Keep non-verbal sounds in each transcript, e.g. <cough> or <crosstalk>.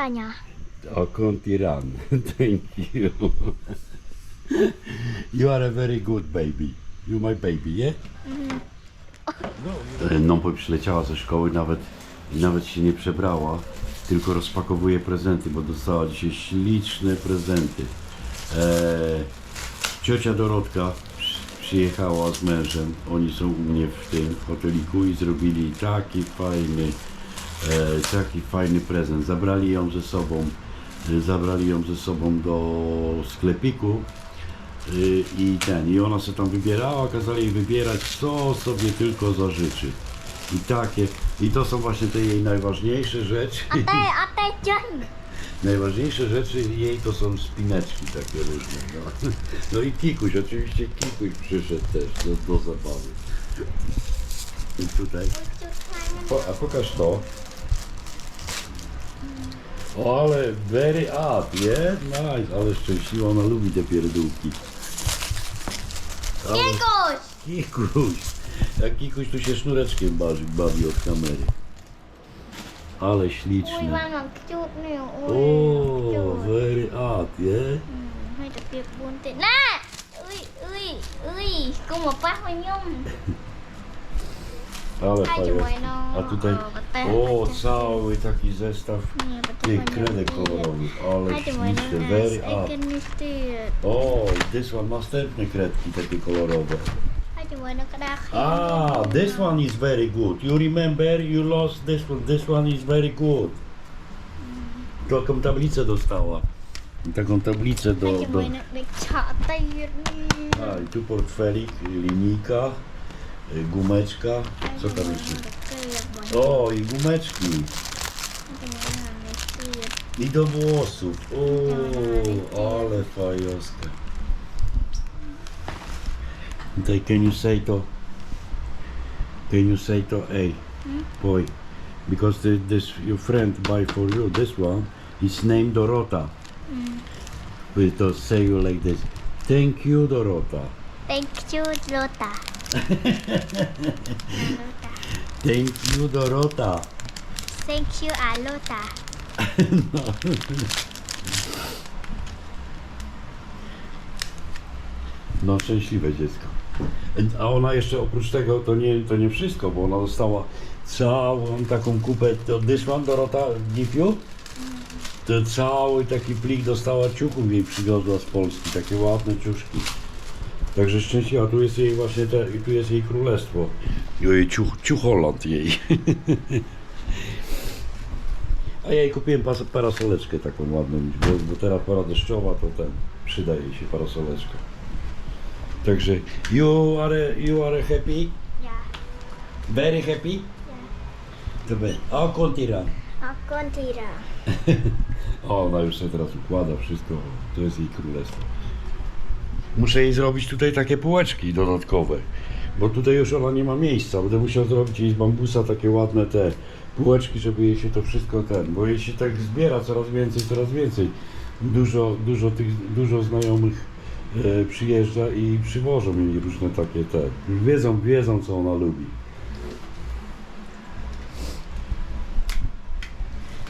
tanya. Okontiran. <laughs> Thank you. You are a very good baby. You my baby, yeah? No, bo przyleciała ze szkoły, nawet, nawet się nie przebrała, tylko rozpakowuje prezenty, bo dostała dzisiaj śliczne prezenty. Eee, ciocia Dorotka przy- przyjechała z mężem, oni są u mnie w tym hoteliku i zrobili taki fajny, e, taki fajny prezent. Zabrali ją ze sobą, e, zabrali ją ze sobą do sklepiku y, i ten, i ona sobie tam wybierała, kazali jej wybierać co sobie tylko zażyczy. I takie, i to są właśnie te jej najważniejsze rzeczy. Ate, ate <laughs> chân. Najważniejsze rzeczy jej to są spineczki takie różne. No, <laughs> no i Kikuś, oczywiście Kikuś przyszedł też do, do zabawy. I tutaj. Po, a pokaż to. O, ale very up, nie? Nice, ale szczęśliwa, ona lubi te pierdółki. Ale Kikuś! Kikuś, jak Kikuś tu się sznureczkiem bawi, bawi od kamery. Ale ba ngọc chút nè. Ui, O, chút. very up, nie? Hơi đặc biệt buồn tệ. Nè! Ui, ui, ui. Cùng một bác với nhung. Ale Hai fajnie. chuối no. A tutaj, Ờ, bật tay, o, bật tay. cały taki zestaw Nie, bật tay tych vào kredek nhung. kolorowych, ale Hai chuối no śliczne, very up. O, this one, następne kredki takie kolorowe. Ah, this one is very good. You remember you lost this one. This one is very good. Taką tablicę dostała. Taką tablicę do... Do... A, i tu portfelik, linijka, gumeczka. Co tam jeszcze? O, i gumeczki. I do włosów. O, ale fajoska. Tutaj can you say to Can you say to A boy because the, this your friend buy for you this one is named Dorota. We to say you like this. Thank you Dorota. Thank you, Lota. Thank you Dorota. Thank you, Alota. <laughs> No szczęśliwe dziecko. A ona jeszcze oprócz tego to nie, to nie wszystko, bo ona dostała całą taką kupę, to one Dorota give you? To cały taki plik dostała ciuchów jej przywiozła z Polski, takie ładne ciuszki. Także szczęśliwa, tu jest jej właśnie te, i tu jest jej królestwo. Jej ciuch, ciucholand jej. <laughs> A ja jej kupiłem pas, parasoleczkę taką ładną, bo, bo teraz pora deszczowa, to ten, przyda jej się parasoleczka. Także you are, you are happy? Yeah. Very happy? Dobra. A kontira. A con tira. <laughs> O, ona już sobie teraz układa wszystko. To jest jej królestwo. Muszę jej zrobić tutaj takie półeczki dodatkowe. Bo tutaj już ona nie ma miejsca. Będę musiał zrobić jej z bambusa takie ładne te półeczki, żeby jej się to wszystko ten. Bo jej się tak zbiera coraz więcej, coraz więcej. Dużo, dużo tych, dużo znajomych e, przyjeżdża i przywożą jej różne takie te. Wiedzą, wiedzą co ona lubi.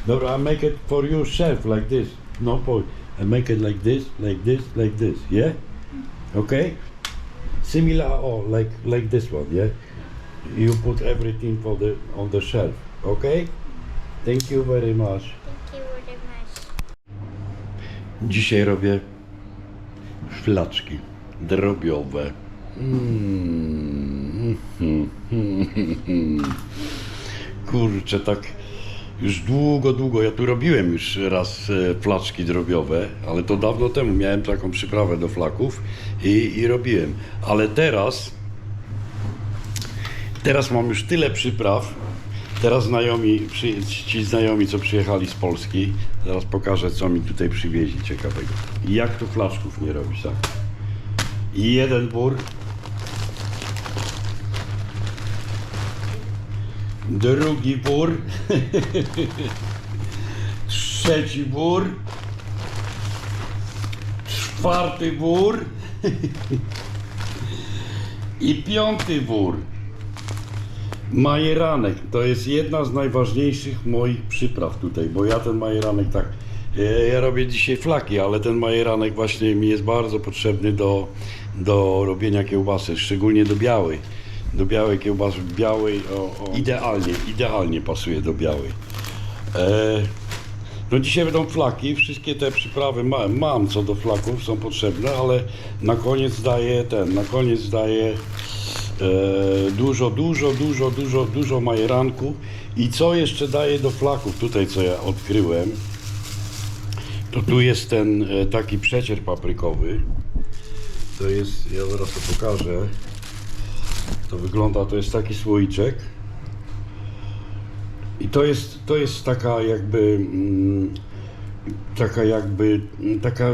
Dobra, I make it for yourself like this. No boy. I make it like this, like this, like this. Yeah? Okay? Similar or like like this one, yeah? You put everything for the on the shelf. Okay? Thank you very much. Thank you very much. Dzisiaj robię flaczki drobiowe. Mm. <laughs> Kurczę, tak już długo, długo. Ja tu robiłem już raz e, flaczki drobiowe, ale to dawno temu miałem taką przyprawę do flaków i, i robiłem. Ale teraz, teraz mam już tyle przypraw. Teraz znajomi, przy, ci znajomi, co przyjechali z Polski, zaraz pokażę, co mi tutaj przywieźli ciekawego. I jak tu flaczków nie robić, tak? I jeden wór. Drugi wór. Trzeci wór. Czwarty wór. I piąty wór. Majeranek to jest jedna z najważniejszych moich przypraw tutaj, bo ja ten majeranek tak. e, Ja robię dzisiaj flaki, ale ten majeranek właśnie mi jest bardzo potrzebny do, do robienia kiełbasy, szczególnie do białej. Do białej kiełbasy, białej, o, o, idealnie, idealnie pasuje do białej. E, no dzisiaj będą flaki, wszystkie te przyprawy ma, mam co do flaków, są potrzebne, ale na koniec daję ten, na koniec daję e, dużo, dużo, dużo, dużo, dużo majeranku. I co jeszcze daję do flaków, tutaj co ja odkryłem, to tu jest ten e, taki przecier paprykowy, to jest, ja zaraz to pokażę, to wygląda, to jest taki słoiczek, i to jest, to jest taka jakby mm, taka jakby taka,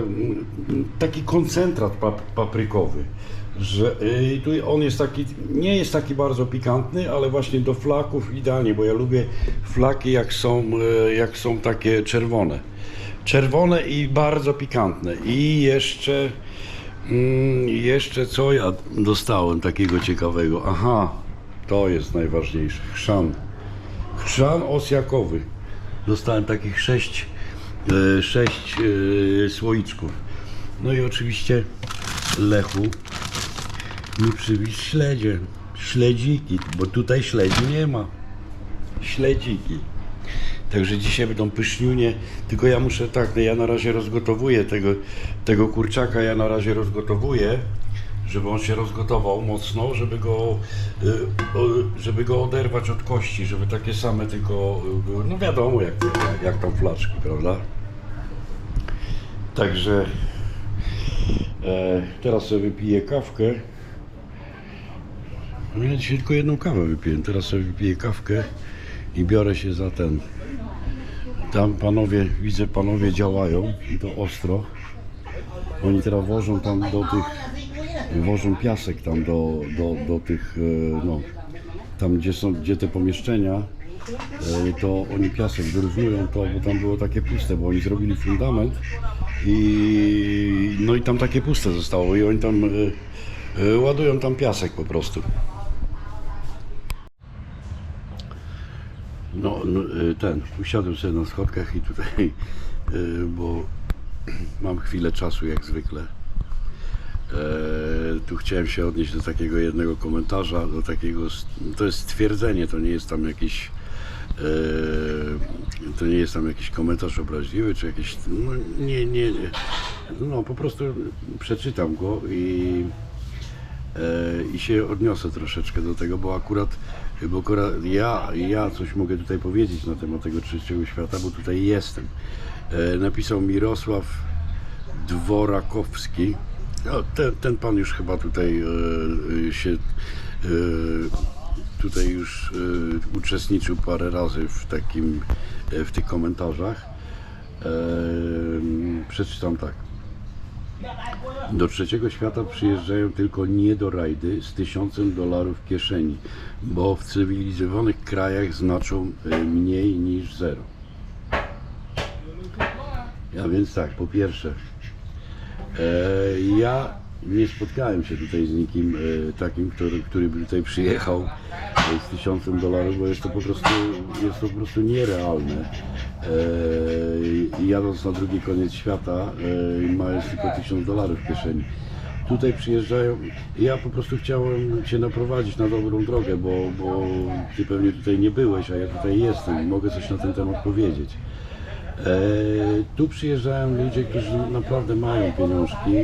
taki koncentrat pap, paprykowy. Że y, tu on jest taki, nie jest taki bardzo pikantny, ale właśnie do flaków idealnie, bo ja lubię flaki jak są, y, jak są takie czerwone. Czerwone i bardzo pikantne. I jeszcze, mm, jeszcze co ja dostałem takiego ciekawego? Aha, to jest najważniejsze. Chrzan. Chrzan osjakowy. Dostałem takich sześć, e, sześć e, słoiczków. No i oczywiście Lechu mi przywiózł śledzie. Śledziki, bo tutaj śledzi nie ma. Śledziki. Także dzisiaj będą pyszniunie, tylko ja muszę tak, no ja na razie rozgotowuję tego, tego kurczaka, ja na razie rozgotowuję, żeby on się rozgotował mocno, żeby go, y, żeby go oderwać od kości, żeby takie same tylko y, no wiadomo jak, jak, tam flaczki, prawda? Także e, teraz sobie wypiję kawkę. Ja dzisiaj tylko jedną kawę wypiłem, teraz sobie wypiję kawkę i biorę się za ten. Tam panowie, widzę panowie działają i to ostro. Oni teraz wożą tam do tych, wożą piasek tam do, do, do tych, e, no, tam gdzie są, gdzie te pomieszczenia, e, to oni piasek wyrównują to, bo tam było takie puste, bo oni zrobili fundament i no i tam takie puste zostało i oni tam e, ładują tam piasek po prostu. No, no y, ten, usiadłem sobie na schodkach i tutaj, y, bo <clears throat> mam chwilę czasu jak zwykle. E, tu chciałem się odnieść do takiego jednego komentarza, do takiego, to jest stwierdzenie, to nie jest tam jakiś, e, to nie jest tam jakiś komentarz obraźliwy, czy jakiś, no nie, nie, nie. no po prostu przeczytam go i e, i się odniosę troszeczkę do tego, bo akurat, bo akurat ja, ja coś mogę tutaj powiedzieć na temat tego trzeciego świata, bo tutaj jestem. E, napisał Mirosław Dworakowski. No, ten, ten pan już chyba tutaj e, e, się e, tutaj już e, uczestniczył parę razy w takim, e, w tych komentarzach. E, przeczytam tak. Do trzeciego świata przyjeżdżają tylko niedorajdy z tysiącem dolarów w kieszeni, bo w cywilizowanych krajach znaczą e, mniej niż zero. Ja więc tak, po pierwsze, e, ja nie spotkałem się tutaj z nikim e, takim, który, który by tutaj przyjechał e, z tysiącem dolarów, bo jest to po prostu, jest to po prostu nierealne. E, i jadąc na drugi koniec świata, e, mając tylko tysiąc dolarów w kieszeni. Tutaj przyjeżdżają, ja po prostu chciałem Cię naprowadzić na dobrą drogę, bo, bo Ty pewnie tutaj nie byłeś, a ja tutaj jestem i mogę coś na ten temat powiedzieć. E, tu przyjeżdżają ludzie, którzy naprawdę mają pieniążki,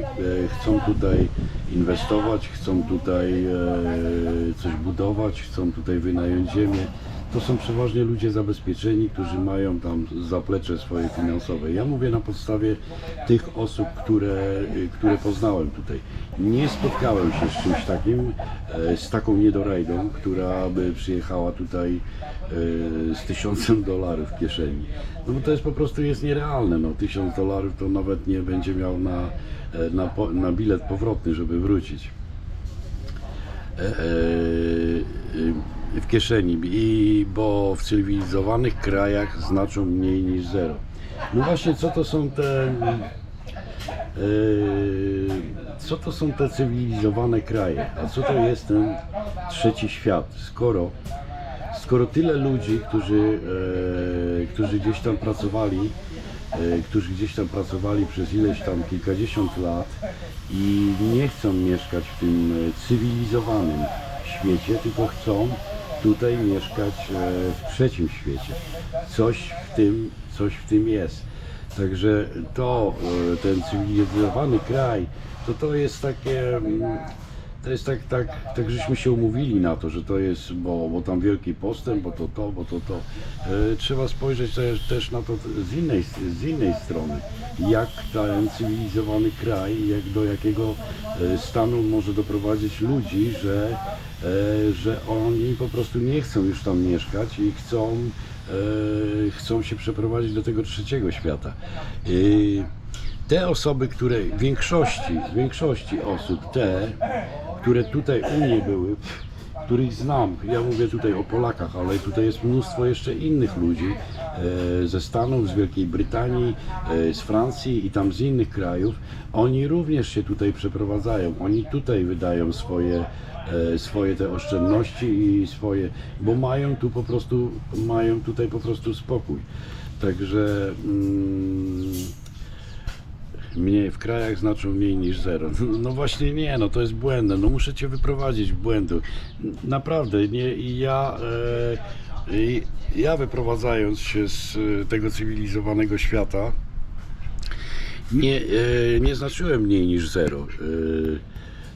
chcą tutaj inwestować, chcą tutaj coś budować, chcą tutaj wynająć ziemię. To są przeważnie ludzie zabezpieczeni, którzy mają tam zaplecze swoje finansowe. Ja mówię na podstawie tych osób, które, które poznałem tutaj. Nie spotkałem się z czymś takim, e, z taką niedorajdą, która by przyjechała tutaj e, z tysiącem <laughs> dolarów w kieszeni. No bo to jest po prostu jest nierealne. No, tysiąc dolarów to nawet nie będzie miał na, e, na, na bilet powrotny, żeby wrócić e, e, w kieszeni, i, bo w cywilizowanych krajach znaczą mniej niż zero. No właśnie, co to są te. e, Co to są te cywilizowane kraje? A co to jest ten trzeci świat? Skoro skoro tyle ludzi, którzy, e, którzy gdzieś tam pracowali, e, którzy gdzieś tam pracowali przez ileś tam kilkadziesiąt lat i nie chcą mieszkać w tym cywilizowanym świecie, tylko chcą tutaj mieszkać e, w trzecim świecie. Coś w tym, coś w tym jest. Także to, e, ten cywilizowany kraj, to to jest takie, mm, to jest tak, tak, tak żeśmy się umówili na to, że to jest, bo, bo tam wielki postęp, bo to to, bo to to. E, trzeba spojrzeć też, na to z innej, z innej strony. Jak ten cywilizowany kraj, jak do jakiego e, stanu może doprowadzić ludzi, że, e, że oni po prostu nie chcą już tam mieszkać i chcą, chcą się przeprowadzić do tego trzeciego świata. Te osoby, które w większości, w większości osób, te, które tutaj u mnie były, których znam, ja mówię tutaj o Polakach, ale tutaj jest mnóstwo jeszcze innych ludzi e, ze Stanów, z Wielkiej Brytanii, e, z Francji i tam z innych krajów, oni również się tutaj przeprowadzają, oni tutaj wydają swoje, e, swoje te oszczędności i swoje, bo mają tu po prostu, mają tutaj po prostu spokój. Także mm, mniej w krajach znaczą mniej niż zero. No, no właśnie nie, no to jest błędne. No muszę cię wyprowadzić w błędu. Naprawdę, nie ja. E, ja wyprowadzając się z e, tego cywilizowanego świata, nie, e, nie znaczyłem mniej niż zero. E,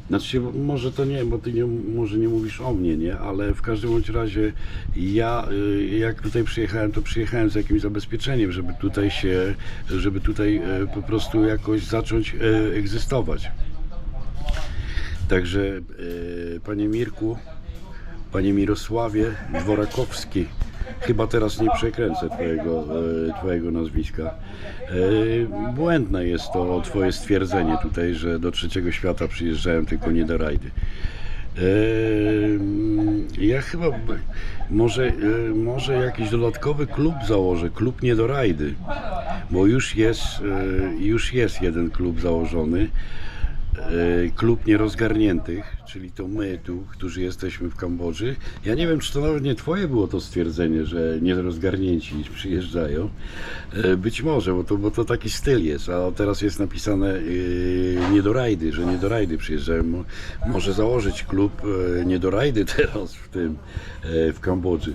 Znaczy, może to nie, bo ty nie, może nie mówisz o mnie, nie, ale w każdym bądź razie ja, y, jak tutaj przyjechałem, to przyjechałem z jakimś zabezpieczeniem, żeby tutaj się, żeby tutaj e, po prostu jakoś zacząć e, egzystować. Także, e, panie Mirku, panie Mirosławie Dworakowski, chyba teraz nie przekręcę twojego, e, twojego nazwiska. E, Błędne jest to twoje stwierdzenie tutaj, że do trzeciego świata przyjeżdżałem tylko nie do rajdy. E, Ja chyba może, może jakiś dodatkowy klub założę, klub nie do rajdy, bo już jest, już jest jeden klub założony klub nierozgarniętych, czyli to my tu, którzy jesteśmy w Kambodży. Ja nie wiem, czy to nawet nie twoje było to stwierdzenie, że nierozgarnięci przyjeżdżają. E, Być może, bo to, bo to taki styl jest, a teraz jest napisane e, nie do rajdy, że nie do rajdy przyjeżdżają. Mo- Może założyć klub e, nie do rajdy <laughs> teraz w tym, w Kambodży.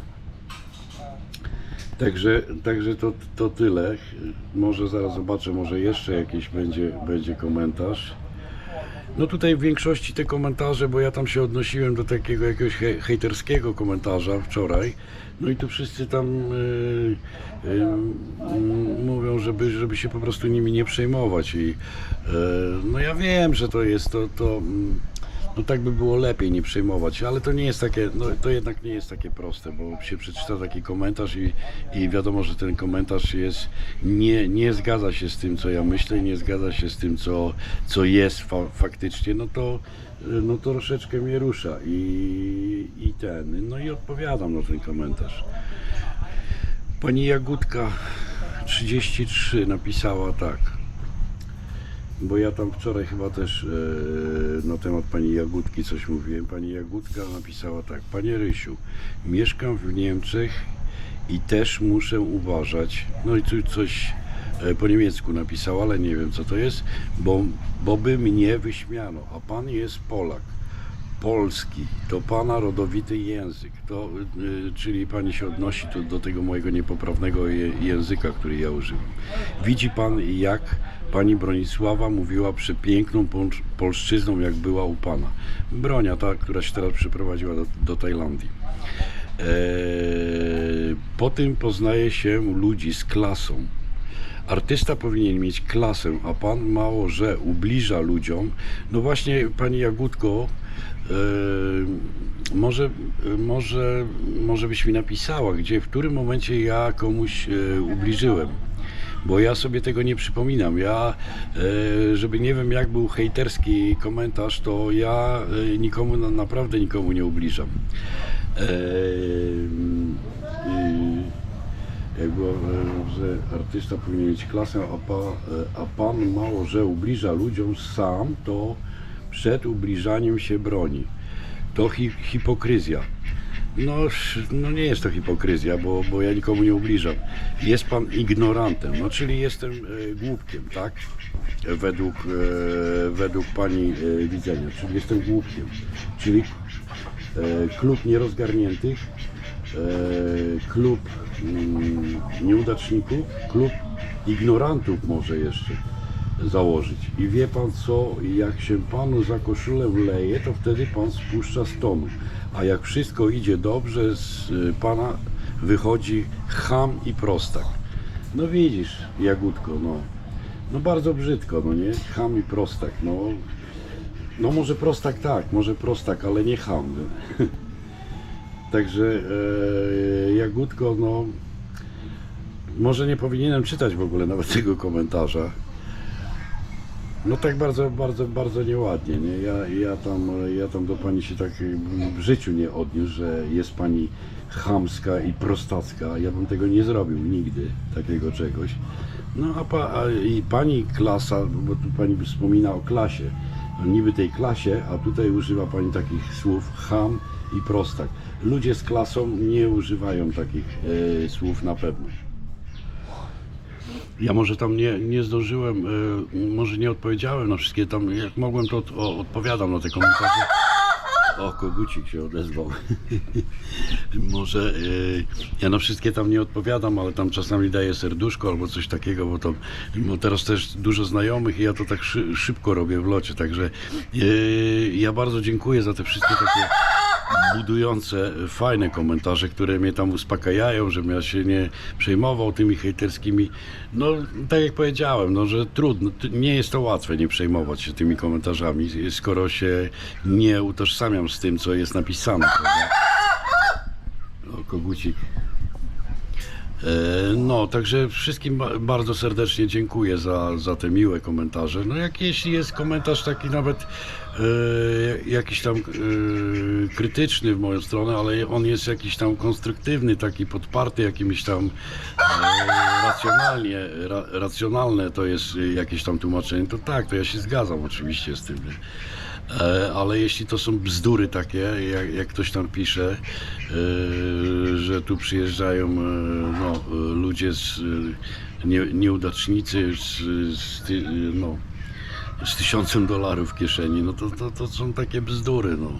Także, także to, to tyle. Może zaraz zobaczę, może jeszcze jakiś będzie, będzie komentarz. No tutaj w większości te komentarze, bo ja tam się odnosiłem do takiego jakiegoś he, hejterskiego komentarza wczoraj. No i tu wszyscy tam y, y, y, mówią, żeby, żeby się po prostu nimi nie przejmować. I y, no ja wiem, że to jest to, to mm, no tak by było lepiej nie przejmować, ale to nie jest takie, no to jednak nie jest takie proste, bo się przeczyta taki komentarz i, i wiadomo, że ten komentarz jest, nie, nie zgadza się z tym, co ja myślę, nie zgadza się z tym, co, co jest fa faktycznie, no to, no to troszeczkę mnie rusza i, i ten, no i odpowiadam na ten komentarz. Pani Jagódka 33 napisała tak. Bo ja tam wczoraj chyba też e, na temat pani Jagódki coś mówiłem. Pani Jagódka napisała tak. Panie Rysiu, mieszkam w Niemczech i też muszę uważać. No i tu coś e, po niemiecku napisała, ale nie wiem co to jest, bo, bo by mnie wyśmiano, a pan jest Polak. Polski to pana rodowity język, to, y, czyli pani się odnosi tu do tego mojego niepoprawnego języka, który ja używam. Widzi pan, jak pani Bronisława mówiła przepiękną pol- polszczyzną, jak była u pana. Bronia, ta, która się teraz przeprowadziła do, do Tajlandii. Eee, po tym poznaje się ludzi z klasą. Artysta powinien mieć klasę, a pan mało, że ubliża ludziom. No właśnie, pani Jagódko, e, może, może, może byś mi napisała, gdzie, w którym momencie ja komuś e, ubliżyłem. Bo ja sobie tego nie przypominam. Ja, żeby nie wiem, jak był hejterski komentarz, to ja nikomu, na- naprawdę nikomu nie ubliżam. Jak było, że artysta powinien mieć klasę, a, a pan mało, że ubliża ludziom sam, to przed ubliżaniem się broni. To hi, hipokryzja. No, no nie jest to hipokryzja, bo, bo ja nikomu nie ubliżam. Jest pan ignorantem, no czyli jestem e, głupkiem, tak? Według, e, według pani e, widzenia, czyli jestem głupkiem. Czyli e, klub nierozgarniętych, e, klub mm, nieudaczników, klub ignorantów może jeszcze założyć. I wie pan co, jak się panu za koszulę wleje, to wtedy pan spuszcza z tonu. A jak wszystko idzie dobrze, z y, pana wychodzi ham i prostak. No widzisz, Jagódko, no. No bardzo brzydko, no nie? Ham i prostak, no. No może prostak tak, może prostak, ale nie ham. <laughs> Także e, Jagódko, no może nie powinienem czytać w ogóle nawet tego komentarza. No tak bardzo, bardzo, bardzo nieładnie, nie? Ja, ja, tam, ja tam do pani się tak w życiu nie odniósł, że jest pani chamska i prostacka. Ja bym tego nie zrobił nigdy, takiego czegoś. No a, pa, a i pani klasa, bo tu pani wspomina o klasie, no niby tej klasie, a tutaj używa pani takich słów ham i prostak. Ludzie z klasą nie używają takich e, słów na pewno. Ja może tam nie, nie zdążyłem, e, może nie odpowiedziałem na wszystkie tam, jak mogłem to od, o, odpowiadam na te komentarze. O, kogucik się odezwał. <laughs> może e, ja na wszystkie tam nie odpowiadam, ale tam czasami daję serduszko albo coś takiego, bo to bo teraz też dużo znajomych i ja to tak szy, szybko robię w locie, także e, ja bardzo dziękuję za te wszystkie takie budujące, fajne komentarze, które mnie tam uspokajają, żebym ja się nie przejmował tymi hejterskimi. No, tak jak powiedziałem, no, że trudno, nie jest to łatwe nie przejmować się tymi komentarzami, skoro się nie utożsamiam z tym, co jest napisane. Prawda? O, kogucik. E, No, także wszystkim ba- bardzo serdecznie dziękuję za, za te miłe komentarze. No, jak jeśli jest komentarz taki nawet e, jakiś tam e, krytyczny w moją stronę, ale on jest jakiś tam konstruktywny, taki podparty jakimiś tam e, racjonalnie, ra, racjonalne to jest jakieś tam tłumaczenie, to tak, to ja się zgadzam oczywiście z tym. E, Ale jeśli to są bzdury takie, jak, jak ktoś tam pisze, e, że tu przyjeżdżają e, no, ludzie z nie, nieudacznicy z, z, no, z tysiącem dolarów w kieszeni, no to, to, to są takie bzdury. No.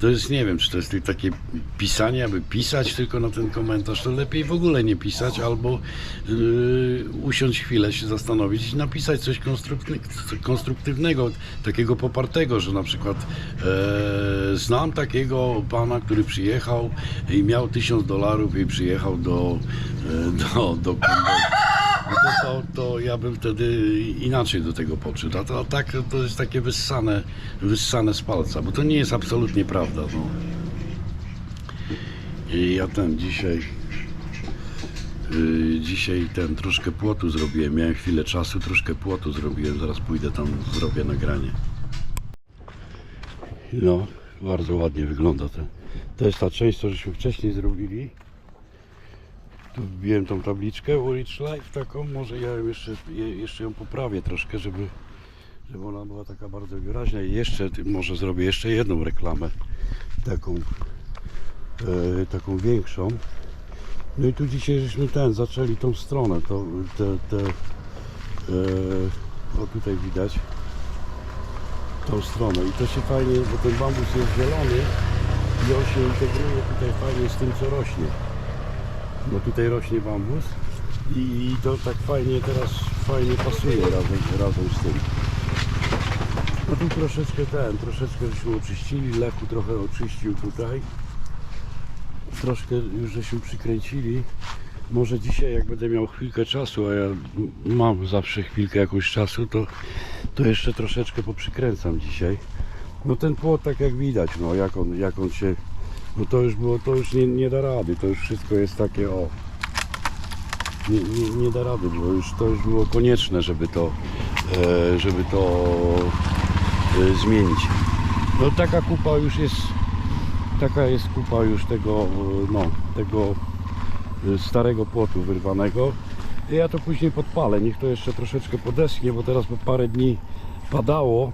To jest, nie wiem, czy to jest takie pisanie, aby pisać tylko na ten komentarz, to lepiej w ogóle nie pisać, albo yy, usiąść chwilę, się zastanowić i napisać coś konstruktywne- konstruktywnego, takiego popartego, że na przykład e, znam takiego pana, który przyjechał i miał tysiąc dolarów i przyjechał do, e, do, do no to, to, to ja bym wtedy inaczej do tego podszedł. A, to, a tak to jest takie wyssane, wyssane z palca, bo to nie jest absolutnie prawda. No. I ja ten dzisiaj. Yy, dzisiaj ten troszkę płotu zrobiłem. Miałem chwilę czasu, troszkę płotu zrobiłem. Zaraz pójdę tam, zrobię nagranie. No, bardzo ładnie wygląda ten. To jest ta część, co żeśmy wcześniej zrobili. Tu wbiłem tą tabliczkę Rich Life taką, może ja jeszcze, je- jeszcze ją poprawię troszkę, żeby, żeby ona była taka bardzo wyraźna. I jeszcze może zrobię jeszcze jedną reklamę taką e, taką większą. No i tu dzisiaj żeśmy ten zaczęli tą stronę to te, te e, o tutaj widać tą stronę. I to się fajnie, bo ten bambus jest zielony i on się integruje tutaj fajnie z tym co rośnie bo tutaj rośnie bambus i to tak fajnie teraz fajnie pasuje razem, razem z tym. No tu troszeczkę ten, troszeczkę żeśmy oczyścili, Lechu trochę oczyścił tutaj. Troszkę już żeśmy przykręcili. Może dzisiaj jak będę miał chwilkę czasu, a ja mam zawsze chwilkę jakąś czasu, to, to jeszcze troszeczkę poprzykręcam dzisiaj. No ten płot tak jak widać, no jak on, jak on się no to już było, to już nie, nie da rady, to już wszystko jest takie o. Nie, nie, nie da rady, bo już to już było konieczne, żeby to, e, żeby to e, zmienić. No taka kupa już jest, taka jest kupa już tego, e, no, tego starego płotu wyrwanego. Ja to później podpalę, niech to jeszcze troszeczkę podeschnie, bo teraz po parę dni padało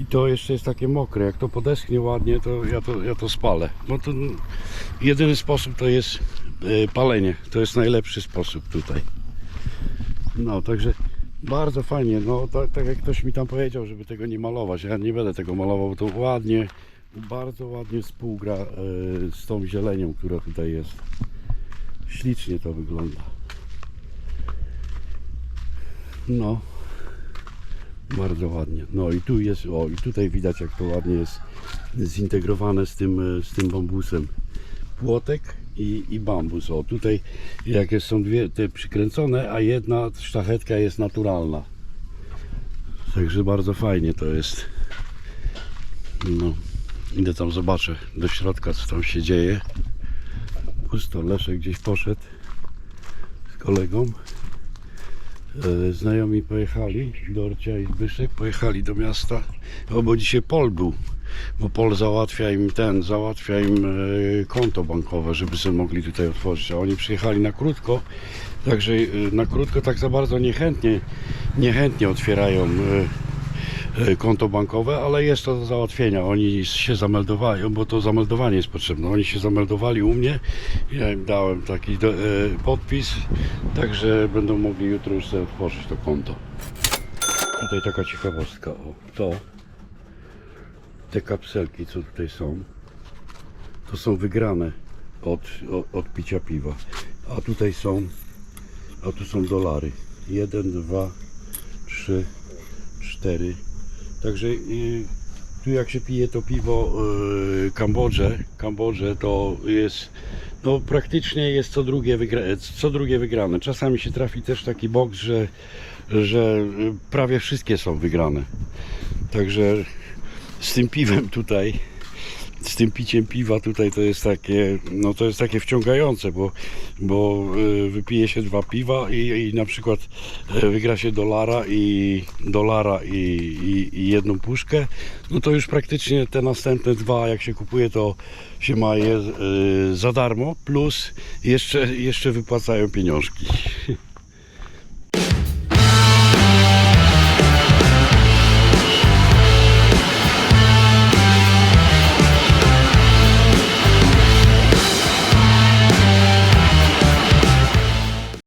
I to jeszcze jest takie mokre. Jak to podeschnie ładnie, to ja to, ja to spalę. No to jedyny sposób to jest e, palenie. To jest najlepszy sposób tutaj. No, także bardzo fajnie. No, tak, tak jak ktoś mi tam powiedział, żeby tego nie malować. Ja nie będę tego malował, bo to ładnie, bardzo ładnie współgra e, z tą zielenią, która tutaj jest. Ślicznie to wygląda. No, bardzo ładnie. No i tu jest, o i tutaj widać jak to ładnie jest zintegrowane z tym, e, z tym bambusem. Płotek i, i bambus. O tutaj jak jest, są dwie te przykręcone, a jedna sztachetka jest naturalna. Także bardzo fajnie to jest. No, idę tam zobaczę do środka co tam się dzieje. Pusto, Leszek gdzieś poszedł z kolegą. E, Znajomi pojechali, Dorcia i Zbyszek pojechali do miasta, bo dzisiaj Pol był, bo Pol załatwia im ten, załatwia im e, konto bankowe, żeby sobie mogli tutaj otworzyć, a oni przyjechali na krótko, także e, na krótko tak za bardzo niechętnie, niechętnie otwierają konto bankowe, ale jest to do załatwienia. Oni się zameldowali, bo to zameldowanie jest potrzebne. Oni się zameldowali u mnie, ja im dałem taki do, e, podpis, także będą mogli jutro już sobie otworzyć to konto. Tutaj taka ciekawostka, o, to te kapselki, co tutaj są, to są wygrane od, od, od picia piwa. A tutaj są, a tu są dolary. Jeden, dwa, trzy, cztery. Także y, tu jak się pije to piwo y, Kambodże, Kambodże to jest no praktycznie jest co drugie, wygra, co drugie wygrane. Czasami się trafi też taki boks, że, że y, prawie wszystkie są wygrane. Także z tym piwem tutaj z tym piciem piwa tutaj to jest takie, no to jest takie wciągające, bo, bo y, wypije się dwa piwa i, i na przykład y, wygra się dolara i dolara i, i, i jedną puszkę, no to już praktycznie te następne dwa, jak się kupuje, to się ma je y, za darmo, plus jeszcze, jeszcze wypłacają pieniążki. <laughs>